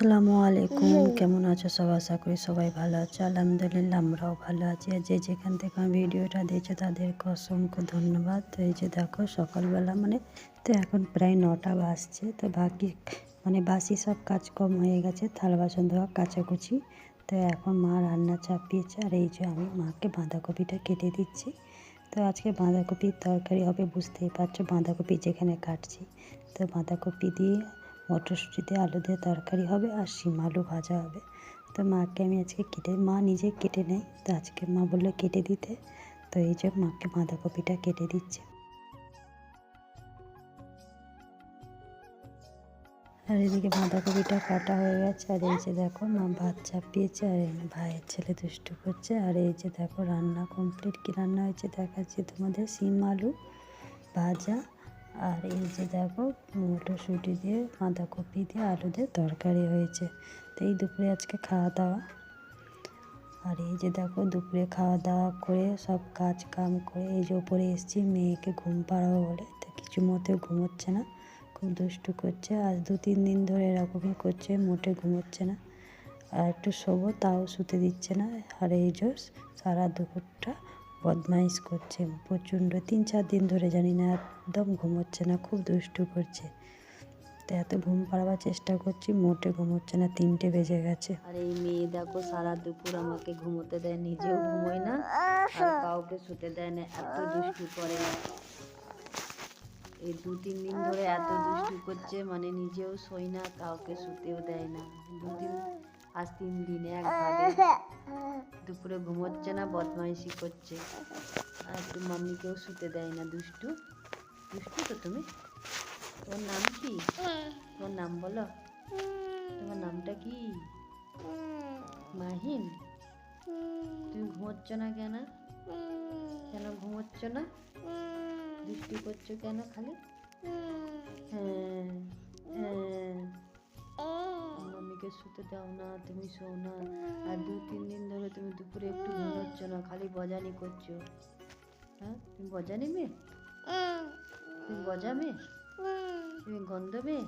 আসসালামু আলাইকুম। কেমন আছো সবাই আশা করি সবাই ভালো আছে। আলহামদুলিল্লাহ আমরাও ভালো আছি। আর যে যেখান থেকে আমার ভিডিওটা দিয়েছে তাদেরকে অসংখ্য ধন্যবাদ। তো এই যে দেখো সকালবেলা মানে তো এখন প্রায় নটা বাজছে। তো বাকি মানে বাসি সব কাজ কম হয়ে গেছে থাল বাসন ধোয়া কাচাকুচি। তো এখন মা রান্না চাপিয়েছে। আর এই যে আমি মাকে বাঁধাকপিটা কেটে দিচ্ছি। তো আজকে বাঁধাকপির তরকারি হবে বুঝতেই পারছ। বাঁধাকপি যেখানে কাটছি। তো বাঁধাকপি দিয়ে মটরশুঁটি দিয়ে আলু দিয়ে তরকারি হবে আর শিম আলু ভাজা হবে। তো মাকে আমি আজকে কেটে, মা নিজে কেটে নেয়। তো আজকে মা বলল কেটে দিতে। তো এই যে মাকে বাঁধাকপিটা কেটে দিচ্ছে। আর এদিকে বাঁধাকপিটা কাটা হয়ে গেছে। আর এই যে দেখো মা ভাত চাপিয়েছে আর ভাইয়ের ছেলে দুষ্টু করছে। আর এই যে দেখো রান্না কমপ্লিট কী রান্না হয়েছে দেখাচ্ছি তোমাদের। শিম আলু ভাজা আর এই যে দেখো মটরশুঁটি দিয়ে, বাঁধাকপি দিয়ে, আলু দিয়ে তরকারি হয়েছে। তো এই দুপুরে আজকে খাওয়া দাওয়া আর এই যে দেখো, দুপুরে খাওয়া দাওয়া করে, সব কাজ কাম করে, এই যে ওপরে এসেছি, মেয়েকে ঘুম পাড়াবো বলে। তো কিছু মতে ঘুমোচ্ছে না, খুব দুষ্টু করছে। আজ দু, তিন দিন ধরে এরকমই করছে, মোটে ঘুমোচ্ছে না। আর একটু শোবো, তাও শুতে দিচ্ছে না। আর এই যে সারা দুপুরটা বদমাইশ করছে। প্রচণ্ড তিন চার দিন ধরে জানি না, একদম ঘুমোচ্ছে না, খুব দুষ্টু করছে। তো এত ঘুম পাড়াবার চেষ্টা করছি, মোটে ঘুমোচ্ছে না, তিনটে বেজে গেছে। আর এই মেয়ে দেখো, সারা দুপুর আমাকে ঘুমোতে দেয় নিজেও ঘুমোয় না, আর কাউকে শুতে দেয় না, এত দুষ্টু করে। এই দু তিন দিন ধরে এত দুষ্টু করছে মানে নিজেও শোয় না, কাউকে শুতেও দেয় না। দুদিন আজ তিন দিনে একভাবে দুপুরে ঘুমোচ্ছে না, বদমাইশি করছে। আর একটু মাম্মিকেও শুতে দেয় না, দুষ্টু। দুষ্টু তো তুমি? তোমার নাম কি? তোমার নাম বলো। তোমার নামটা কি? মাহিন? তুমি ঘুমোচ্ছ না কেন? কেন ঘুমোচ্ছ না? দুষ্টু করছ কেন খালি? হ্যাঁ হ্যাঁ। মাম্মিকে শুতে দাও না, তুমি শোও না। আর দু তিন দিন ধরে তুমি দুপুরে একটু ঘুমোচ্ছ না, খালি বজানি করছ। হ্যাঁ? তুমি বজানি মেয়ে? তুমি বজা মেয়ে? তুমি গন্ধ মেয়ে?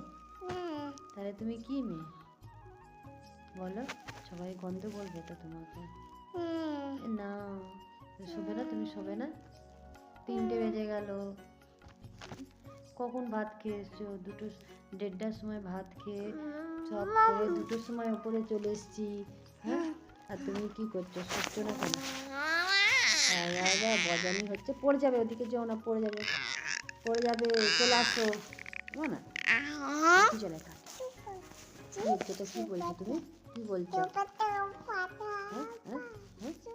তাহলে তুমি কি মেয়ে? বলো, সবাই গন্ধ বলবে তো তোমাকে। না, শোবে না, তুমি শোবে না। তিনটে বেজে গেল। কখন ভাত খেয়ে এসছো দুটো দেড়টার সময় ভাত খেয়ে সব করে দুটোর সময় ওপরে চলে এসছি। হ্যাঁ? আর তুমি কি করছ? শুচ্ছ না কেন? বজানি হচ্ছে। পড়ে যাবে ওদিকে যেও না পড়ে যাবে। পড়ে যাবে চলে আসো। না। চলে থাক। কি বলছো তুমি? কি বলছো? হ্যাঁ হ্যাঁ হ্যাঁ।